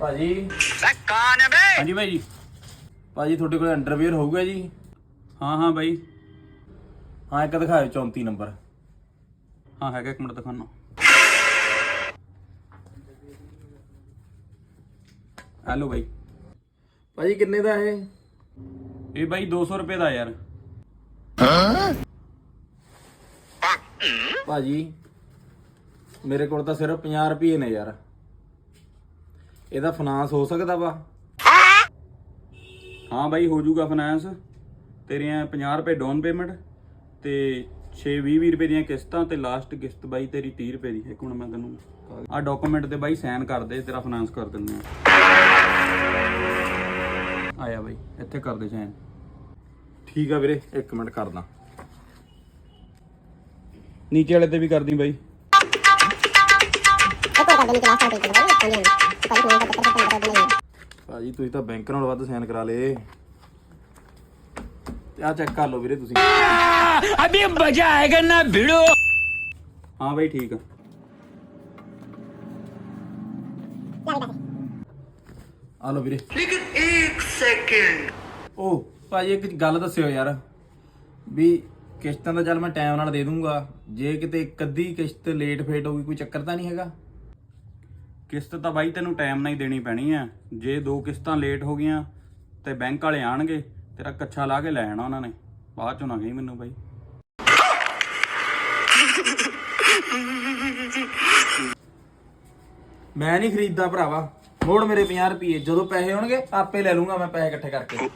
ਭਾਜੀ। ਕੌਣ ਹੈ ਬੇ ਹਾਂਜੀ ਬਾਈ ਜੀ। ਭਾਜੀ ਤੁਹਾਡੇ ਕੋਲ ਅੰਡਰਵੇਅਰ ਹੋਊਗਾ ਜੀ। ਹਾਂ ਹਾਂ ਬਾਈ। ਹਾਂ ਇੱਕ ਦਿਖਾਓ 34 ਨੰਬਰ। ਹਾਂ ਹੈਗਾ ਇੱਕ ਮਿੰਟ ਦਿਖਾਣਾ ਹੈਲੋ ਬਾਈ। ਭਾਜੀ ਕਿੰਨੇ ਦਾ ਇਹ? ਇਹ ਬਾਈ 200 ਰੁਪਏ ਦਾ ਯਾਰ। ਭਾਜੀ ਮੇਰੇ ਕੋਲ ਤਾਂ ਸਿਰਫ 50 ਰੁਪਏ ਨੇ ਯਾਰ। ਇਹਦਾ ਫਾਈਨਾਂਸ ਹੋ ਸਕਦਾ ਵਾ? ਹਾਂ ਬਾਈ, ਹੋ ਜਾਊਗਾ ਫਾਈਨਾਂਸ ਤੇਰੀਆਂ 50 ਰੁਪਏ ਡਾਊਨ ਪੇਮੈਂਟ ਤੇ 6 20 20 ਰੁਪਏ ਦੀਆਂ ਕਿਸ਼ਤਾਂ ਤੇ ਲਾਸਟ ਕਿਸ਼ਤ ਬਾਈ ਤੇਰੀ 30 ਰੁਪਏ ਦੀ। ਇੱਕ ਹੁਣ ਮੈਂ ਤੈਨੂੰ ਆ ਡਾਕੂਮੈਂਟ ਤੇ ਬਾਈ ਸਾਈਨ ਕਰ ਦੇ, ਤੇਰਾ ਫਾਈਨਾਂਸ ਕਰ ਦਿੰਦੇ ਆ। ਆਇਆ ਬਾਈ, ਇੱਥੇ ਕਰ ਦੇ ਸਾਈਨ ਠੀਕ ਆ ਵੀਰੇ, ਇੱਕ ਮਿੰਟ ਕਰਦਾ। ਨੀਚੇ ਵਾਲੇ ਤੇ ਵੀ ਕਰਦੀ ਬਾਈ। ਭਾਜੀ ਤੁਸੀਂ ਤਾਂ ਬੈਂਕ ਨਾਲ ਵੱਧ ਸਾਈਨ ਕਰਾ ਲੇ ਤੇ ਆ ਚੈੱਕ ਕਰ ਲਓ ਵੀਰੇ ਤੁਸੀਂ। ਅਭੀ ਮਜ਼ਾ ਆਏਗਾ ਨਾ ਭਿੜੋ। ਹਾਂ ਬਾਈ ਠੀਕ ਆ। ਆ ਲਓ ਵੀਰੇ। ਲੇਕਿਨ 1 ਸੈਕਿੰਡ ਓ ਭਾਜੀ ਇੱਕ ਗੱਲ ਦੱਸਿਓ ਯਾਰ। ਵੀ ਕਿਸ਼ਤਾਂ ਦਾ ਚੱਲ ਮੈਂ ਟਾਈਮ ਨਾਲ ਦੇ ਦੂੰਗਾ। ਜੇ ਕਿਤੇ ਇੱਕ ਅੱਧੀ ਕਿਸ਼ਤ ਲੇਟ ਫੇਟ ਹੋ ਗਈ ਕੋਈ ਚੱਕਰ ਤਾਂ ਨਹੀਂ ਹੈਗਾ? ਕਿਸ਼ਤ ਤਾਂ ਬਾਈ ਤੈਨੂੰ ਟਾਈਮ ਨਾਲ ਹੀ ਦੇਣੀ ਪੈਣੀ ਆ। ਜੇ ਦੋ ਕਿਸ਼ਤਾਂ ਲੇਟ ਹੋ ਗਈਆਂ ਤੇ ਬੈਂਕ ਵਾਲੇ ਆਣਗੇ, ਤੇਰਾ ਕੱਛਾ ਲਾ ਕੇ ਲੈ ਜਾਣਾ ਉਹਨਾਂ ਨੇ। ਬਾਅਦ ਚੋਂ ਨਾ ਗਈ ਮੈਨੂੰ ਬਾਈ। ਮੈਂ ਨਹੀਂ ਖਰੀਦਦਾ ਭਰਾਵਾ। ਮੋੜ ਮੇਰੇ 50 ਰੁਪਏ, ਜਦੋਂ ਪੈਸੇ ਹੋਣਗੇ, ਆਪੇ ਲੈ ਲੂੰਗਾ ਮੈਂ ਪੈਸੇ ਇਕੱਠੇ ਕਰਕੇ।